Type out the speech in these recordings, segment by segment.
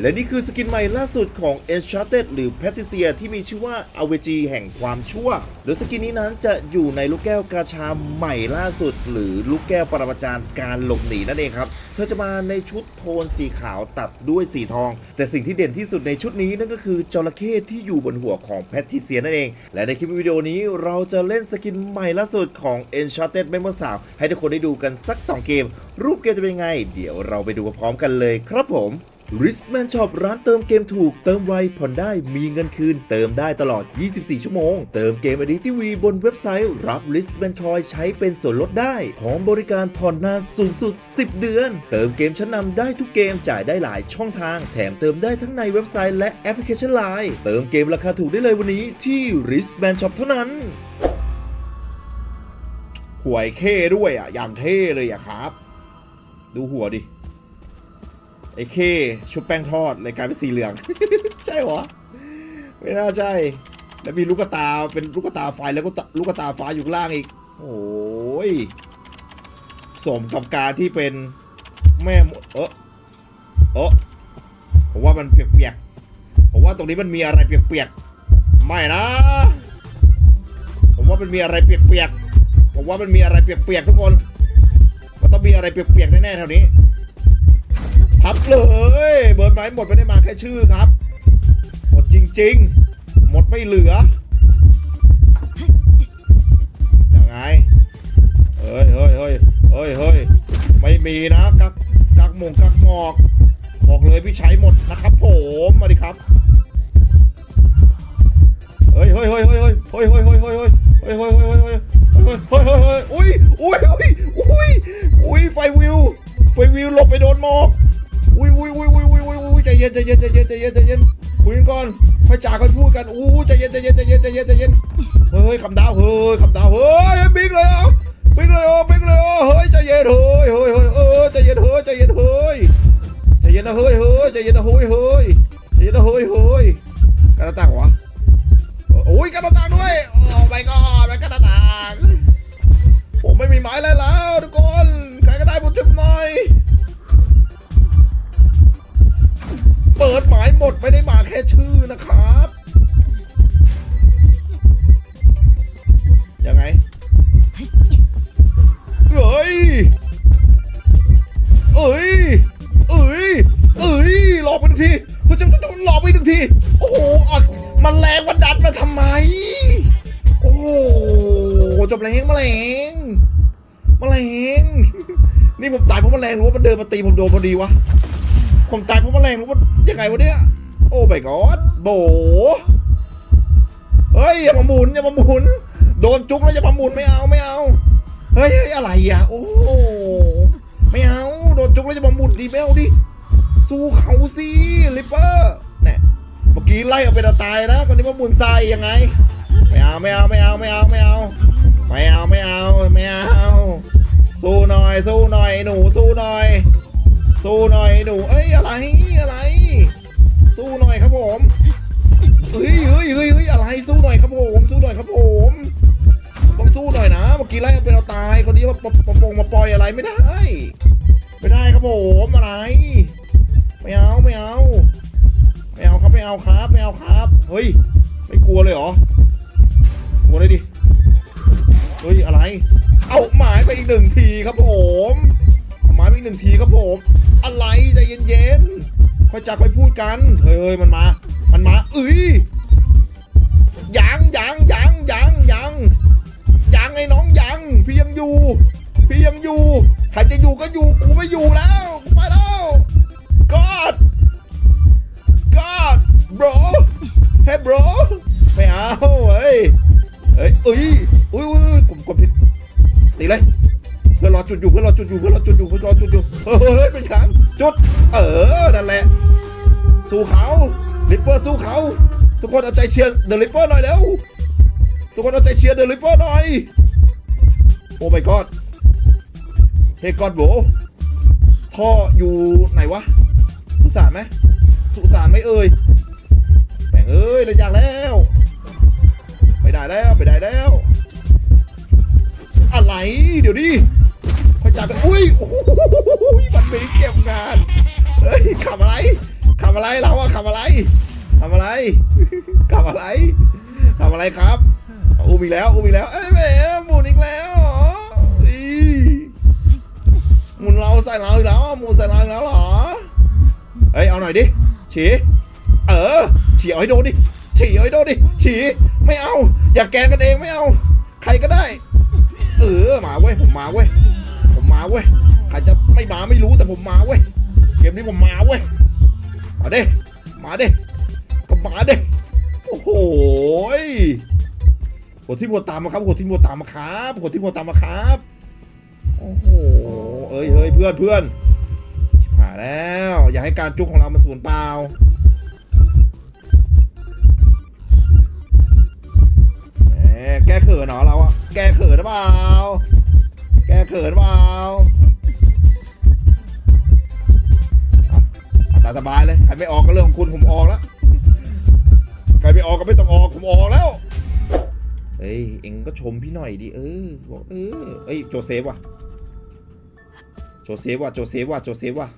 และนี่คือสกินใหม่ล่าสุดของ Enchanted หรือ Patricia ที่มีชื่อว่า a v g แห่งความชั่วโดยสกินนี้นั้นจะอยู่ในลูกแก้วกาชาใหม่ล่าสุด หรือลูกแก้วปรมาจารย์การหลบหนีนั่นเองครับ เธอจะมาในชุดโทนสีขาวตัดด้วยสีทอง แต่สิ่งที่เด่นที่สุดในชุดนี้นั่นก็คือจระเข้ที่อยู่บนหัวของแพทริเซียนั่นเอง และในคลิปวิดีโอนี้เราจะเล่นสกินใหม่ล่าสุดของ Enchanted Member 3ให้ทุกคนได้ดูกันสัก 2 เกม รูปเกมจะเป็นยังไง เดี๋ยวเราไปดูพร้อมกันเลยครับผม r i s m a n Shop ร้านเติมเกมถูก เติมไวผ่อนได้มีเงินคืน เติมได้ตลอด 24 ชั่วโมง เติมเกมอดีทีวีบนเว็บไซต์ รับ r i s m a n Coin ใช้เป็นส่วนลดได้ พร้อมบริการผ่อนนานสูงสุด 10 เดือน เติมเกมชั้นนำได้ทุกเกมจ่ายได้หลายช่องทาง แถมเติมได้ทั้งในเว็บไซต์และแอปพลิเคชัน Line เติมเกมราคาถูกได้เลยวันนี้ที่ r i s m a n Shop เท่านั้นหวยเข้ด้วยอะอย่างเท่เลยอะครับ ดูหัวดิ ไอ้เคชุบแป้งทอดเลยกลายเป็นสีเหลือง ใช่เหรอ ไม่น่าใช่ แล้วมีลูกตาเป็นลูกตาไฟแล้วก็ลูกตาฟ้าอยู่ล่างอีก โอ้ยสมกับการที่เป็นแม่มดเออเออผมว่ามันเปียกๆผมว่าตรงนี้มันมีอะไรเปียกๆไม่นะ ผมว่ามันมีอะไรเปียกๆผมว่ามันมีอะไรเปียกๆทุกคนมันต้องมีอะไรเปียกๆแน่ๆแถวนี้ พับเลย เบิร์นไม้หมดไม่ได้มาแค่ชื่อครับ หมดจริง ๆ หมดไม่เหลือยังไงเฮ้ยเฮ้ยเฮ้ยเฮ้ยเฮ้ยไม่มีนะกักกักหมงกักหมอก บอกเลยพี่ใช้หมดนะครับผมมาดิครับเฮ้ยเฮ้ยเฮ้ยเฮ้ยเฮ้ยเฮ้ยเฮ้ยเฮ้ยเฮ้ยเฮ้ยเฮ้ยเฮ้ยเฮ้ยเฮ้ยเฮ้ยเฮ้ยเฮ้ยเฮ้ยเฮ้ยอุ้ยอุ้ยอุ้ยอุ้ยอุ้ยไฟวิวไฟวิวหลบไปโดนหมอกอุ้ย ใจเย็นใจเย็นใจเย็นใจเย็นใจเย็นคุยกันก่อนค่อยจ่าค่อยพูดกันอู้ใจเย็นใจเย็นใจเย็นใจเย็นใจเย็นเฮ้ยคำดาวเฮ้ยคำดาวเฮ้ยบิ๊กเลยอะบิ๊กเลยอะบิ๊กเลยอะเฮ้ยใจเย็นเฮ้ยเฮ้ยเฮ้ยเออใจเย็นเฮ้ยใจเย็นเฮ้ยใจเย็นนะเฮ้ยเฮ้ยใจเย็นนะเฮ้ยเฮ้ยใจเย็นนะเฮ้ยเฮ้ยกระต่างวะ นี่ผมตายเพราะแมลงหรือว่ามันเดินมาตีผมโดนพอดีวะ ผมตายเพราะแมลงหรือว่ายังไงวะเนี่ย โอ้ my god โบเฮ้ยอย่ามาหมุนอย่ามาหมุน โดนจุกแล้วอย่ามาหมุนไม่เอาไม่เอา เฮ้ยเฮ้ยอะไรอะ โอ้ไม่เอา โดนจุกแล้วอย่ามาหมุนดิไม่เอาดิ สู้เขาสิลิปเปอร์เนี่ยเมื่อกี้ไล่เอาไปเอาตายนะคนนี้มาหมุนใส่ยังไง ไม่เอาไม่เอาไม่เอาไม่เอาไม่เอาไม่เอาไม่เอาไม่เอา สู้หน่อย สู้หน่อยหนูสู้หน่อย สู้หน่อยหนู เอ้ยอะไรอะไร สู้หน่อยครับผมเฮ้ยเฮ้ยเฮ้ยเฮ้ยอะไรสู้หน่อยครับผม สู้หน่อยครับผมต้องสู้หน่อยนะเมื่อกี้ไล่เอาเป็นเอาตายคนนี้มาปปปงมาปล่อยอะไรไม่ได้ไม่ได้ครับผมอะไรไม่เอาไม่เอาไม่เอาครับไม่เอาครับไม่เอาครับเฮ้ยไม่กลัวเลยเหรอกลัวเลยดิ เฮ้ยอะไร เอาหมายไปอีกหนึ่งทีครับผมเอาหมายไปอีกหนึ่งทีครับผม อะไรใจเย็นๆค่อยจะค่อยพูดกันเฮ้ยมันมา มันมาเอ้ยยังยังยังยังยังยังไอ้น้องยังพี่ยังอยู่ พี่ยังอยู่ใครจะอยู่ก็อยู่กูไม่อยู่แล้วกูไปแล้ว God God bro hey bro ไม่เอาเฮ้ยเฮ้ย จุดอยู่เพื่อนรอจุดอยู่เพื่อนรอจุดอยู่เพื่อนรอจุดอยู่เฮ้ยเป็นครั้งจุด เออนั่นแหละ สู้เขาลิปเปอร์สู้เขา ทุกคนเอาใจเชียร์เดลิปเปอร์หน่อยเร็วทุกคนเอาใจเชียร์เดลิปเปอร์หน่อยโอ้ my god เฮ้ยกอดโบท่ออยู่ไหนวะ สุสานไหมสุสานไหมเอ่ยแม่งเอ้ยเลยอยากแล้ว ไม่ได้แล้ว ไม่ได้แล้ว อะไร เดี๋ยวดิ จับกันอุ้ยโอ้ยมันไม่เก็บงานเฮ้ยขับอะไรขับำอะไรเราอะทำอะไรทำอะไรทำอะไรทำอะไรครับอุ้มอีกแล้วอุ้มอีกแล้วเอ้ยแหมหมุนอีกแล้วเหรออีหมุนเราใส่เราอีกแล้วหมุนใส่เราอีกแล้วเหรอเฮ้ยเอาหน่อยดิฉีเออฉีเอาให้โดนดิฉีเอาให้โดนดิฉีไม่เอา อย่าแกงกันเองไม่เอา ใครก็ได้ เออมาเว้ยผมมาเว้ย เว้ยใครจะไม่มาไม่รู้แต่ผมมาเว้ยเกมนี้ผมมาเว้ยมาเด้มาเด้ก็มาเด้โอ้โหยกดที่บวตามมาครับกดที่บวตามมาครับกดที่บวตามมาครับโอ้โหเอ้ยเฮ้ยเพื่อนเพื่อนชิบหาแล้ว อย่าให้การจุกของเรามันสูญเปล่าแหมแก้เขินเหรอเราอะแก้เขินหรือเปล่า แกเขินเปล่าตาสบายเลยใครไม่ออกก็เรื่องของคุณผมออกแล้วใครไม่ออกก็ไม่ต้องออกผมออกแล้วเฮ้ยเอ็งก็ชมพี่หน่อยดิเออบอกเออเอ้ยโจเซฟว่ะโจเซฟว่ะโจเซฟว่ะโจเซฟว่ะ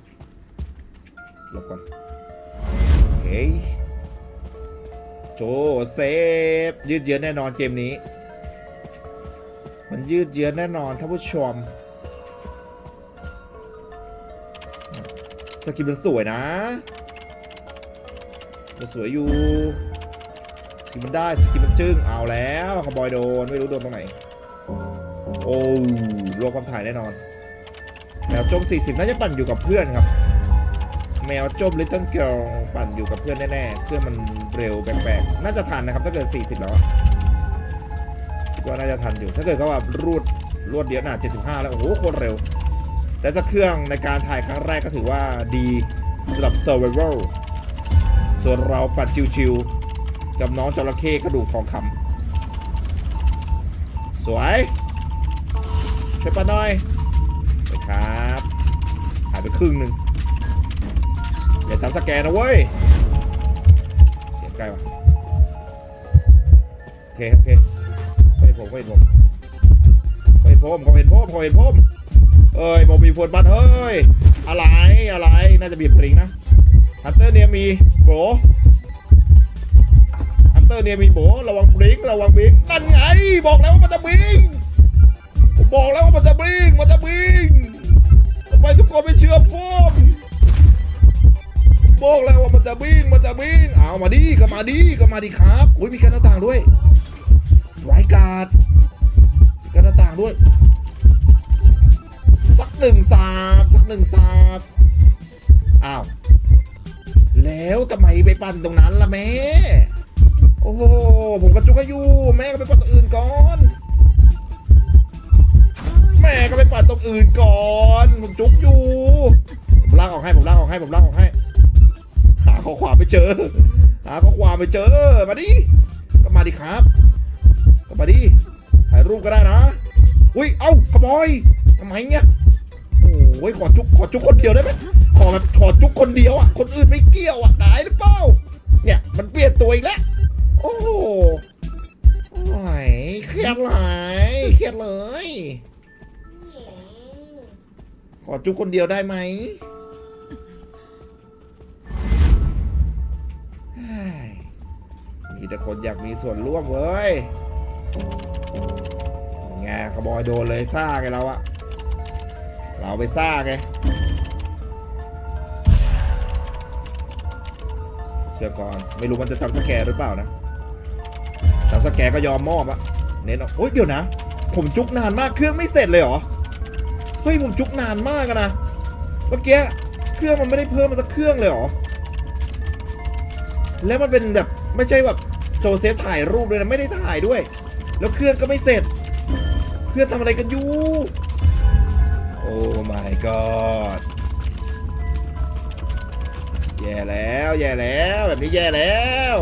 หลบก่อนโอเคโจเซฟยืดเยื้อแน่นอนเกมนี้ มันยืดเยื้อแน่นอนท่านผู้ชมสกินมันสวยนะมันสวยอยู่สกินมันได้สกินมันจึ้งเอาแล้วขบอยโดนไม่รู้โดนตรงไหน โอ้รวมความถ่ายแน่นอนแมวจม 40 น่าจะปั่นอยู่กับเพื่อนครับ แมวจม Little Girl ปั่นอยู่กับเพื่อนแน่ๆเครื่องมันเร็วแปลกๆน่าจะทันนะครับถ้าเกิด 40 แล้ว อะคิดว่าน่าจะทันอยู่ ถ้าเกิดเขาแบบรูดรวดเดียวน่ะ75 แล้ว โอ้โหโคตรเร็ว และจะเครื่องในการถ่ายครั้งแรกก็ถือว่าดีสำหรับ Survival ส่วนเราปัดชิวๆกับน้องจระเข้กระดูกทองคำสวยช่วยปัดหน่อยไปครับหายไปครึ่งหนึ่งอย่าจำสแกนนะเว้ย เสียงใกล้ว่ะโอเค โอเค ผมเขาเห็นผมเขาเห็นผมเขาเห็นผมเขาเห็นผมเอ้ยผมมีโฟนบัตเฮ้ย อะไร อะไร น่าจะบีบปริงนะ ฮันเตอร์เนี่ยมีโบฮันเตอร์เนี่ยมีโบระวังบริงระวังบิงนั่นไง บอกแล้วว่ามันจะบิงผมบอกแล้วว่ามันจะบิงมันจะบิงทำไมทุกคนไม่เชื่อผมบอกแล้วว่ามันจะบิงมันจะบิงเอามาดิก็มาดิก็มาดิครับ อุ้ยมีการหน้าต่างด้วย ไรการ์ดกระต่างด้วย สักหนึ่งสาบสักหนึ่งสาบอ้าว แล้วทำไมไปปั่นตรงนั้นล่ะแม่ โอ้โห ผมกระจุกอยู่ แม่ก็ไปปั่นตรงอื่นก่อน แม่ก็ไปปั่นตรงอื่นก่อน ผมจุกอยู่ ผมลากออกให้ ผมลากออกให้ ผมลากออกให้ หาข้อความไม่เจอ หาข้อความไม่เจอ มาดิ ก็มาดิครับ ก็มาดิถ่ายรูปก็ได้นะ อุ้ย เอ้าขโมยทำไมเนี่ยโอ้ยขอจุกขอจุกคนเดียวได้ไหมขอแบบขอจุกคนเดียวอะ คนอื่นไม่เกี่ยวอะได้หรือเปล่า เนี่ยมันเปลี่ยนตัวอีกแล้ว โอ้โหโอ้ยเครียดหลยเครียดเลย ขอจุกคนเดียวได้ไหมมีแต่คนอยากมีส่วนร่วมเว้ย ไงขบอยโดนเลยซ่าไงเราอะเราไปซ่าไงเดี๋ยวก่อนไม่รู้มันจะจำสแกรหรือเปล่านะจำสแกรก็ยอมมอบอะเน้นเอาโอ๊ยเดี๋ยวนะ ผมจุกนานมากเครื่องไม่เสร็จเลยเหรอเฮ้ยผมจุกนานมากนะเมื่อกี้เครื่องมันไม่ได้เพิ่มมาสักเครื่องเลยเหรอแล้วมันเป็นแบบไม่ใช่แบบโจเซฟถ่ายรูปเลยนะไม่ได้ถ่ายด้วย แล้วเครื่องก็ไม่เสร็จเพื่อนทำอะไรกันอยู่ โอ้ my god แย่แล้วแย่แล้วแบบนี้แย่แล้ว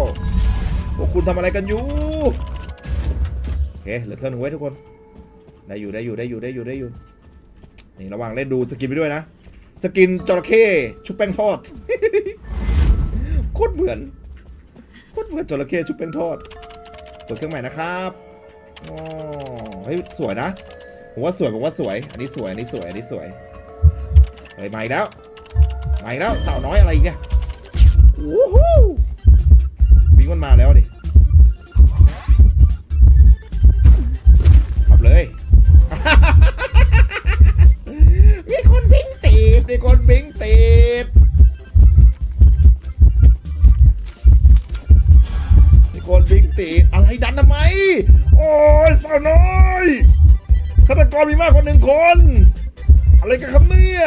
พวกคุณทำอะไรกันอยู่โอเคเหลือเครื่องหนึ่งไว้ทุกคน ได้อยู่ได้อยู่ได้อยู่ได้อยู่ได้อยู่นี่ระหว่างเล่นดูสกินไปด้วยนะ สกินจระเข้ชุบแป้งทอดโคตรเหมือนโคตรเหมือนจระเข้ชุบแป้งทอดเปิดเครื่องใหม่นะครับ อ๋อเฮ้ยสวยนะผมว่าสวยผมว่าสวย อันนี้สวยอันนี้สวยอันนี้สวยเฮ้ยมาอีกแล้วมาอีกแล้วสาวน้อยอะไรเนี่ยโอ้โหบิงมันมาแล้วดิ ฆาตกรมีมากกว่าหนึ่งคน อะไรกันครับเนี่ย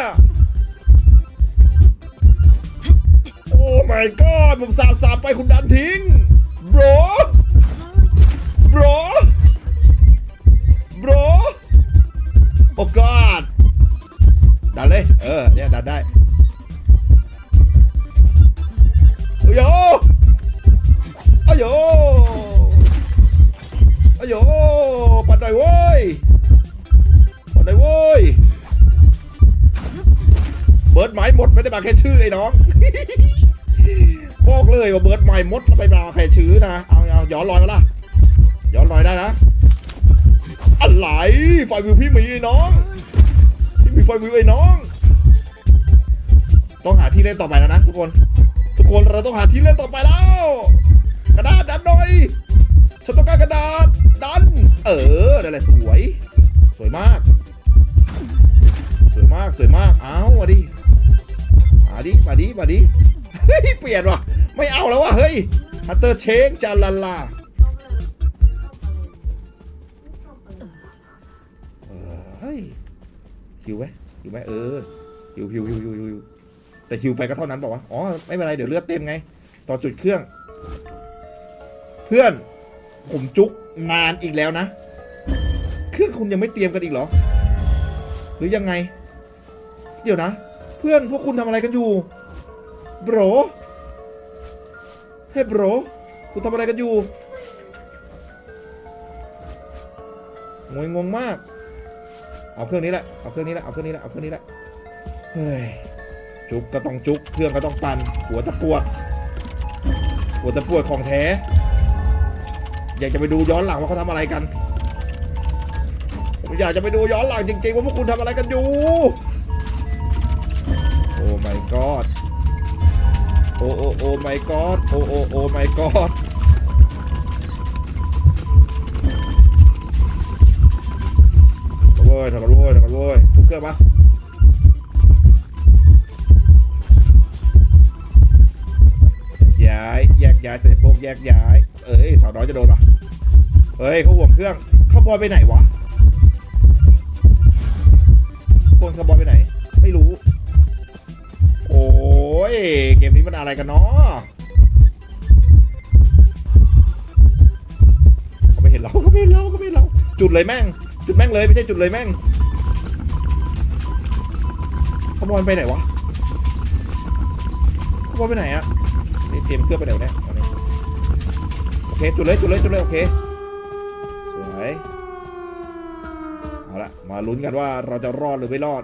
โอ้ my god ผมสาบสาบไปคุณดันทิ้ง bro bro bro โอ้ god ดันเลย เออ เนี่ยดันได้โอ้ยโอ้โย ไม้หมดไม่ได้มาแค่ชื่อไอ้น้องบอกเลยว่าเบิร์ดไม้หมดแล้วไปมาแค่ชื่อนะเอาเอาย้อนรอยมาล่ะย้อนรอยได้นะอะไรไฟวิวพี่มีไอ้น้องพี่มีไฟวิวไอ้น้อง ต้องหาที่เล่นต่อไปแล้วนะทุกคน ทุกคนเราต้องหาที่เล่นต่อไปแล้ว กระดาษดันหน่อยฉันต้องการกระดาษดัน เออนั่นแหละสวย สวยมาก สวยมากสวยมาก เอามาดิ มาดิมาดิมาดิเฮ้ยเปลี่ยนว่ะไม่เอาแล้วว่ะเฮ้ยฮัตเตอร์เชงจาลาลาเฮ้ยหิวไหมหิวไหมเออหิวหิวหิวหิวหิวแต่หิวไปก็เท่านั้นบอกว่าอ๋อไม่เป็นไรเดี๋ยวเลือดเต็มไงต่อจุดเครื่อง เพื่อน ผมจุกนานอีกแล้วนะ เครื่องคุณยังไม่เตรียมกันอีกเหรอ หรือยังไง เดี๋ยวนะ เพื่อนพวกคุณทำอะไรกันอยู่บรเฮ้บรคุณทำอะไรกันอยู่งงงงมาก เอาเครื่องนี้แหละ เอาเครื่องนี้แหละ เอาเครื่องนี้แหละ เอาเครื่องนี้แหละ เฮ้ย จุกก็ต้องจุก เครื่องก็ต้องปันหัวจะปวด หัวจะปวดของแท้ อยากจะไปดูย้อนหลังว่าเขาทำอะไรกัน ผมอยากจะไปดูย้อนหลังจริงๆว่าพวกคุณทำอะไรกันอยู่ god โอ้โอ้โอ้ my god โอ้โอ้โอ้ my god ถอยเว้ยถอยกันเว้ยถอยกันเว้ยทุกเครื่องปะย้ายแยกย้ายเสร็จพวกแยกย้าย เอ้ยสาวน้อยจะโดนปะเฮ้ยเขาห่วงเครื่องเขาบอยไปไหนวะ ย เกมนี้มันอะไรกันเนาะเขาไม่เห็นเราเขาไม่เห็นเราเขาไม่เห็นเรา จุดเลยแม่ง จุดแม่งเลยไม่ใช่จุดเลยแม่งขบอยไปไหนวะขบอยไปไหนอะเตรียมเครื่องไปไหนเนี่ยตอนนี้โอเคจุดเลยจุดเลยจุดเลยโอเค สวย เอาละมาลุ้นกันว่าเราจะรอดหรือไม่รอด